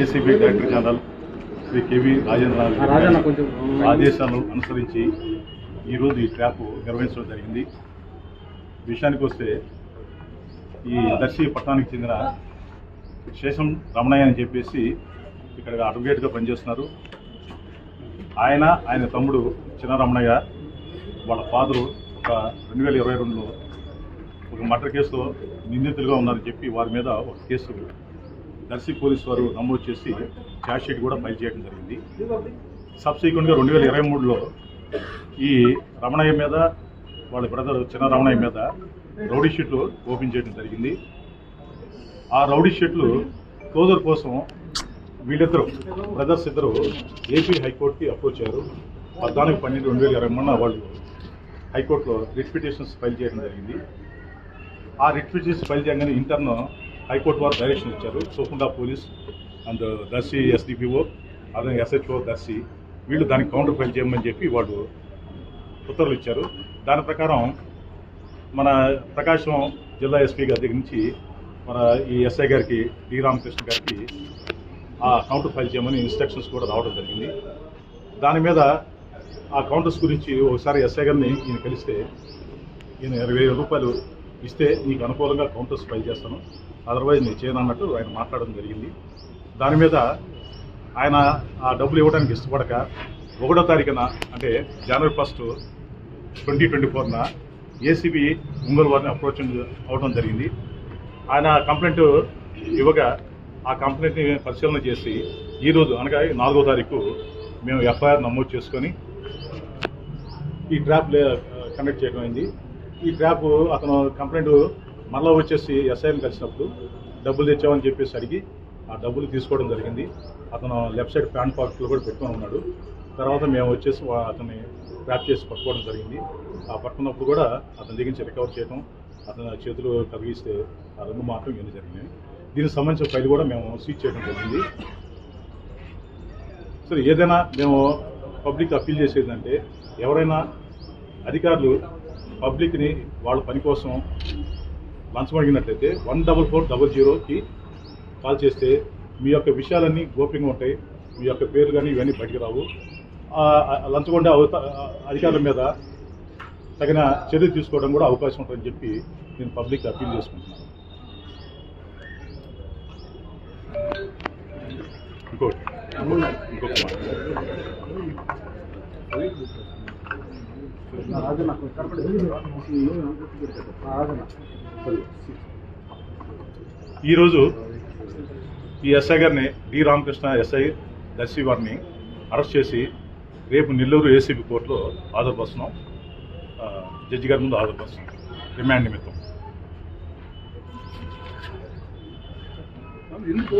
ACB director general Shri K V Rajendranath కొంచెం ఆదేశాలను అనుసరించి ఈరోజు ఈ ట్రాప్ నిర్వహించడం జరిగింది. విషయానికి వస్తే ఈ దర్శి పట్టణానికి చెందిన శేషం రమణయ్య అని చెప్పేసి ఇక్కడ అడ్వకేట్గా పనిచేస్తున్నారు. ఆయన ఆయన తమ్ముడు చిన్న రమణయ్య వాళ్ళ ఫాదరు ఒక రెండు వేల ఇరవై రెండులో ఒక మర్డర్ కేసులో నిందితులుగా ఉన్నారని చెప్పి వారి మీద ఒక కేసు దర్శి పోలీస్ వారు నమోదు చేసి ఛార్జ్ షీట్ కూడా ఫైల్ చేయడం జరిగింది. సబ్సిక్వెంట్గా రెండు వేల ఇరవై మూడులో ఈ రమణయ్య మీద వాళ్ళ బ్రదర్ చిన్న రమణయ్య మీద రౌడీ షీట్లు ఓపెన్ చేయడం జరిగింది. ఆ రౌడీ షీట్లు క్లోజర్ కోసం వీళ్ళిద్దరు బ్రదర్స్ ఇద్దరు ఏపీ హైకోర్టుకి అప్రోచ్ అయ్యారు. పద్నాలుగు పన్నెండు రెండు వేల ఇరవై మూడున వాళ్ళు హైకోర్టులో రిట్ పిటిషన్స్ ఫైల్ చేయడం జరిగింది. ఆ రిట్ పిటిషన్స్ ఫైల్ చేయగానే ఇంటర్న్ హైకోర్టు వారు డైరెక్షన్ ఇచ్చారు. సోకుండా పోలీస్ అండ్ దర్శి ఎస్డిపిఓ అదే ఎస్హెచ్ఓ దర్శి వీళ్ళు దానికి కౌంటర్ ఫైల్ చేయమని చెప్పి వాళ్ళు ఉత్తర్వులు ఇచ్చారు. దాని ప్రకారం మన ప్రకాశం జిల్లా ఎస్పీ గారి దగ్గర నుంచి మన ఈ ఎస్ఐ గారికి డి. రామకృష్ణ గారికి ఆ కౌంటర్ ఫైల్ చేయమని ఇన్స్ట్రక్షన్స్ కూడా రావడం జరిగింది. దాని మీద ఆ కౌంటర్స్ గురించి ఒకసారి ఎస్ఐ గారిని ఈయన కలిస్తే ఈయన ఇరవై వేల రూపాయలు ఇస్తే నీకు అనుకూలంగా కౌంటర్స్ ఫైల్ చేస్తాను. అదర్వైజ్ నేను చేయను అన్నట్టు ఆయన మాట్లాడడం జరిగింది. దాని మీద ఆయన ఆ డబ్బులు ఇవ్వడానికి ఇష్టపడక ఒకటో తారీఖున అంటే జనవరి ఫస్ట్ ట్వంటీ ట్వంటీ ఫోర్న ఏసీబీ ఒంగోలు వారిని అప్రోచ్ అవడం జరిగింది. ఆయన కంప్లైంట్ ఇవ్వగా ఆ కంప్లైంట్ని పరిశీలన చేసి ఈరోజు అనగా నాలుగో తారీఖు మేము ఎఫ్ఐఆర్ నమోదు చేసుకొని ఈ ట్రాప్ కండక్ట్ uh, చేయడం అయింది. ఈ ట్రాప్ అతను కంప్లైంట్ మళ్ళీ వచ్చేసి ఎస్ఐని కలిసినప్పుడు డబ్బులు తెచ్చామని చెప్పేసి అడిగి ఆ డబ్బులు తీసుకోవడం జరిగింది. అతను లెఫ్ట్ సైడ్ ప్యాంట్ పాకెట్లో కూడా పెట్టుకొని ఉన్నాడు. తర్వాత మేము వచ్చేసి అతన్ని ట్రాప్ చేసి పట్టుకోవడం జరిగింది. ఆ పట్టుకున్నప్పుడు కూడా అతని దగ్గర నుంచి రికవర్ చేయడం అతని చేతులు కలిగిస్తే ఆ రెండు మాత్రం ఇవన్నీ జరిగినాయి. దీనికి సంబంధించిన ఫైల్ కూడా మేము సీజ్ చేయడం జరిగింది. సరే ఏదైనా మేము పబ్లిక్ అప్పీల్ చేసేదంటే ఎవరైనా అధికారులు పబ్లిక్ని వాళ్ళ పని కోసం లంచం అడిగినట్లయితే వన్ డబల్ ఫోర్ డబల్ జీరోకి కాల్ చేస్తే మీ యొక్క విషయాలన్నీ గోప్యంగా ఉంటాయి. మీ యొక్క పేరు కానీ ఇవన్నీ బయటికి రావు. ఆ, లంచగొండే అధికారుల మీద తగిన చర్య తీసుకోవడం కూడా అవకాశం ఉంటుందని చెప్పి నేను పబ్లిక్ అప్పీల్ చేసుకుంటున్నాను. ఇంకోటి? ఇంకొక ఈరోజు ఈ ఎస్ఐ గారిని డి రామకృష్ణ ఎస్ఐ దర్శి వారిని అరెస్ట్ చేసి రేపు నెల్లూరు ఏసీబీ కోర్టులో హాజరుపరుస్తున్నాం. జడ్జి గారి ముందు హాజరుపరుస్తున్నాం. రిమాండ్ నిమిత్తం. ఎందుకు